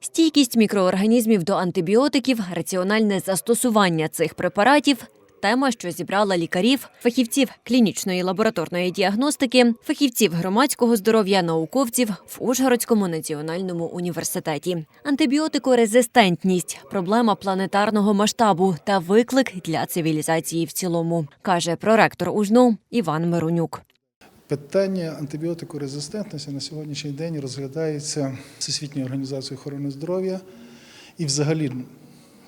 Стійкість мікроорганізмів до антибіотиків, раціональне застосування цих препаратів. Тема, що зібрала лікарів, фахівців клінічної лабораторної діагностики, фахівців громадського здоров'я, науковців в Ужгородському національному університеті. Антибіотикорезистентність проблема планетарного масштабу та виклик для цивілізації в цілому, каже проректор УЖНУ Іван Миронюк. Питання антибіотикорезистентності на сьогоднішній день розглядається Всесвітньою організацією охорони здоров'я і взагалі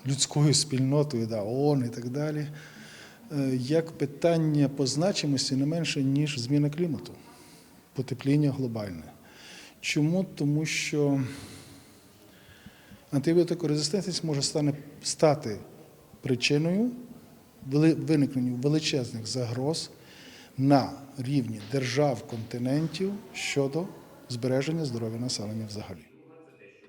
людською спільнотою, да, ООН і так далі, е, як питання по значимості не менше, ніж зміна клімату, потепління глобальне. Чому? Тому що антибіотикорезистентність може стати причиною виникненню величезних загроз на рівні держав континентів щодо збереження здоров'я населення взагалі.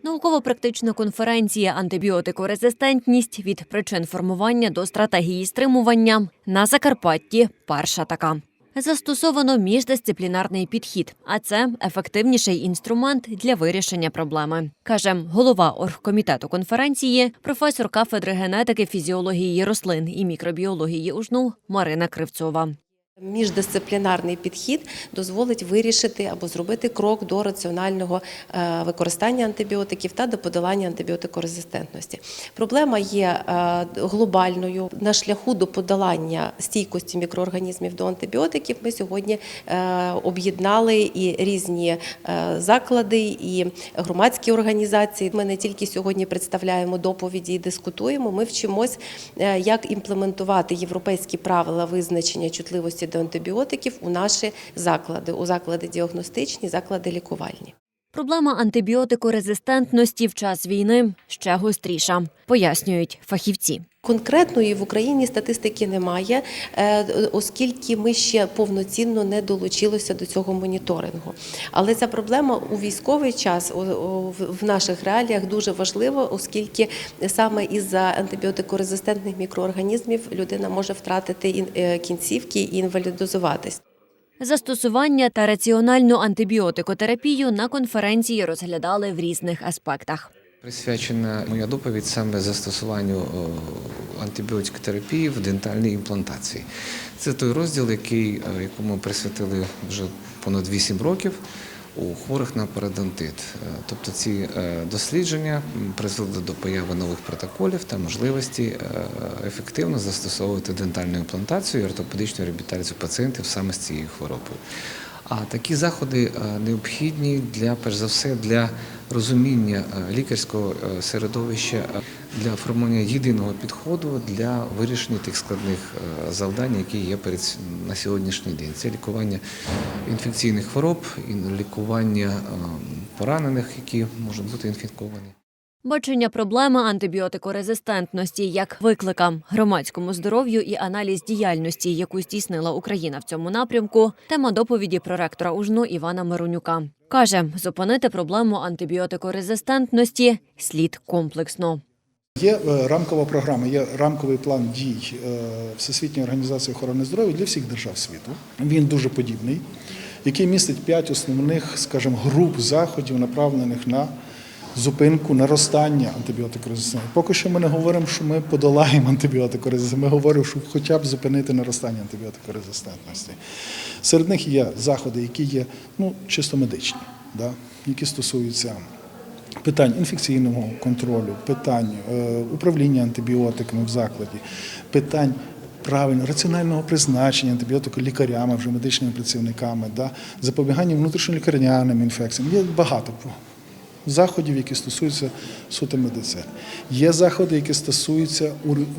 Науково-практична конференція Антибіотикорезистентність від причин формування до стратегії стримування на Закарпатті. Перша така. Застосовано міждисциплінарний підхід, а це ефективніший інструмент для вирішення проблеми, каже голова оргкомітету конференції, професор кафедри генетики, фізіології рослин і мікробіології УЖНУ Марина Кривцова. Міждисциплінарний підхід дозволить вирішити або зробити крок до раціонального е, використання антибіотиків та до подолання антибіотикорезистентності. Проблема є е, глобальною на шляху до подолання стійкості мікроорганізмів до антибіотиків. Ми сьогодні е, об'єднали і різні заклади, і громадські організації. Ми не тільки сьогодні представляємо доповіді і дискутуємо. Ми вчимось, як імплементувати європейські правила визначення чутливості до антибіотиків у наші заклади, у заклади діагностичні, заклади лікувальні. Проблема антибіотикорезистентності в час війни ще гостріша, пояснюють фахівці. Конкретної в Україні статистики немає, е, оскільки ми ще повноцінно не долучилися до цього моніторингу. Але ця проблема у військовий час в наших реаліях дуже важлива, оскільки саме із-за антибіотикорезистентних мікроорганізмів людина може втратити е, кінцівки і інвалідизуватись. Застосування та раціональну антибіотикотерапію на конференції розглядали в різних аспектах. Присвячена моя доповідь саме застосуванню антибіотикотерапії в дентальній імплантації. Це той розділ, який, якому присвятили вже понад 8 років у хворих на парадонтит. Е, Тобто ці е, дослідження призвели до появи нових протоколів та можливості е, ефективно застосовувати дентальну імплантацію і ортопедичну реабілітацію пацієнтів саме з цією хворобою. А такі заходи необхідні для, перш за все, для розуміння лікарського середовища, для формування єдиного підходу для вирішення тих складних е, завдань, які є перед на сьогоднішній день. Це лікування інфекційних хвороб, і лікування е, поранених, які можуть бути інфіковані. Бачення проблеми антибіотикорезистентності як виклика громадському здоров'ю і аналіз діяльності, яку здійснила Україна в цьому напрямку. Тема доповіді проректора УЖНУ Івана Миронюка каже: зупинити проблему антибіотикорезистентності слід комплексно. Є е, рамкова програма, є рамковий план дій е, Всесвітньої організації охорони здоров'я для всіх держав світу. Він дуже подібний, який містить п'ять основних, скажімо, груп заходів, направлених на зупинку наростання антибіотикорезистентності. Поки що ми не говоримо, що ми подолаємо антибіотикорезистентність, ми говоримо, що хоча б зупинити наростання антибіотикорезистентності. Серед них є заходи, які є ну, чисто медичні, да? які стосуються питань інфекційного контролю, питань е, управління антибіотиками в закладі, питань правильно раціонального призначення антибіотику лікарями, вже медичними працівниками, да, запобігання внутрішньолікарняним інфекціям. Є багато заходів, які стосуються суто медицини. Є заходи, які стосуються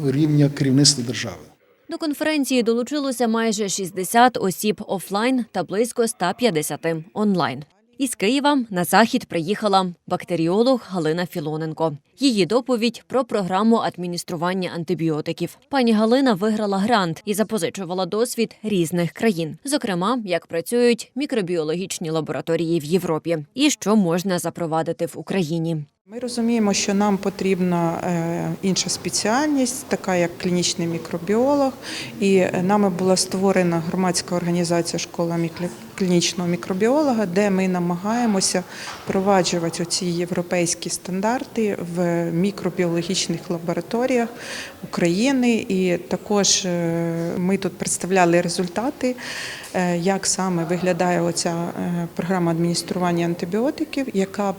рівня керівництва держави. До конференції долучилося майже 60 осіб офлайн та близько 150 онлайн. Із Києва на захід приїхала бактеріолог Галина Філоненко. Її доповідь про програму адміністрування антибіотиків. Пані Галина виграла грант і запозичувала досвід різних країн, зокрема, як працюють мікробіологічні лабораторії в Європі і що можна запровадити в Україні. Ми розуміємо, що нам потрібна е, інша спеціальність, така як клінічний мікробіолог. І нами була створена громадська організація школа клінічного мікробіолога, де ми намагаємося впроваджувати оці європейські стандарти в мікробіологічних лабораторіях України. І також е, ми тут представляли результати, е, як саме виглядає оця програма адміністрування антибіотиків, яка б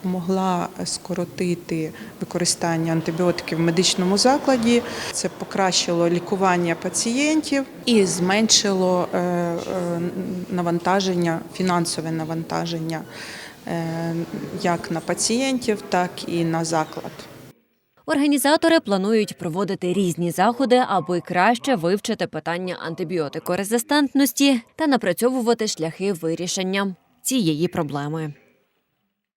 е, Помогла скоротити використання антибіотиків в медичному закладі. Це покращило лікування пацієнтів і зменшило е, е, навантаження, фінансове навантаження е, як на пацієнтів, так і на заклад. Організатори планують проводити різні заходи, аби краще вивчити питання антибіотикорезистентності та напрацьовувати шляхи вирішення цієї проблеми.